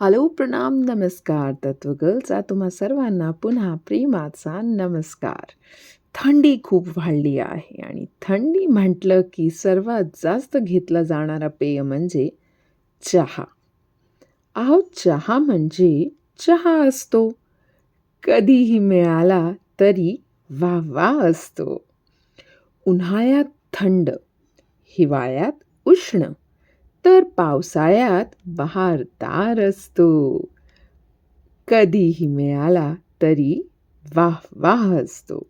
Hello प्रणाम नमस्कार. तत्वगर्लचा तुम्हा सर्वांना पुन्हा प्रेमाचा नमस्कार. थंडी खूप वाढली आहे आणि थंडी म्हटलं की सर्वात जास्त घेतलं जाणारा पेय म्हणजे चहा. अहो चहा म्हणजे चहा असतो. कधीही मिळाला तरी वा वा असतो. उन्हाळ्यात थंड हिवाळ्यात उष्ण. तर पावसाळ्यात बहारदार असतो. कधीही मिळाला तरी वाह वाह असतो.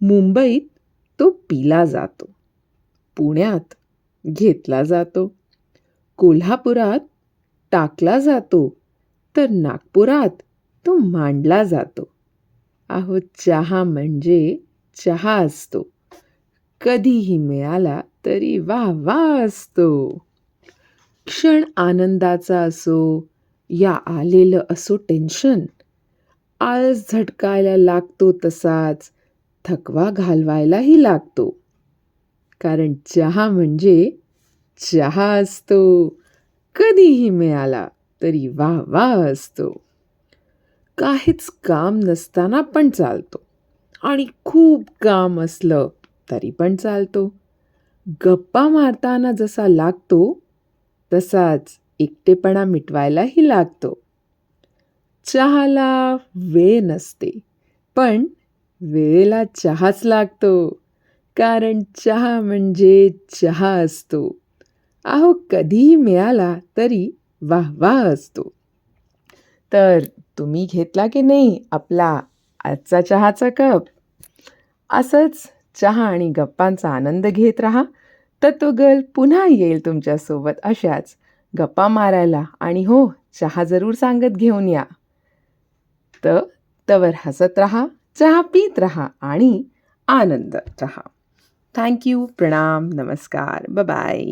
मुंबईत तो पिला जातो. पुण्यात घेतला जातो. कोल्हापुरात टाकला जातो. तर नागपुरात तो मांडला जातो. अहो चहा म्हणजे चहा असतो. कधीही मिळाला तरी वा वा असतो. क्षण आनंदाचा असो या आलेलं असो टेन्शन. आळस झटकायला लागतो तसाच थकवा घालवायलाही लागतो. कारण चहा म्हणजे चहा असतो. कधीही मिळाला तरी वा वा असतो. काहीच काम नसताना पण चालतो. आणि खूप काम असलं तरी पण चालतो. गप्पा मारताना जसा लागतो तसाच एकटेपणा मिटवायलाही लागतो. चहाला वेळ नसते पण वेळेला चहाच लागतो कारण चहा म्हणजे चहा असतो. अहो कधीही मिळाला तरी वाह वाह असतो. तर तुम्ही घेतला की नाही आपला आजचा चहाचा कप? असंच चहा आणि गप्पांचा आनंद घेत राहा. तर तो पुन्हा येईल तुमच्यासोबत अशाच गप्पा मारायला आणि हो चहा जरूर सांगत घेऊन या. तर तवर हसत राहा चहा पीत राहा आणि आनंद राहा. थँक्यू प्रणाम नमस्कार बाय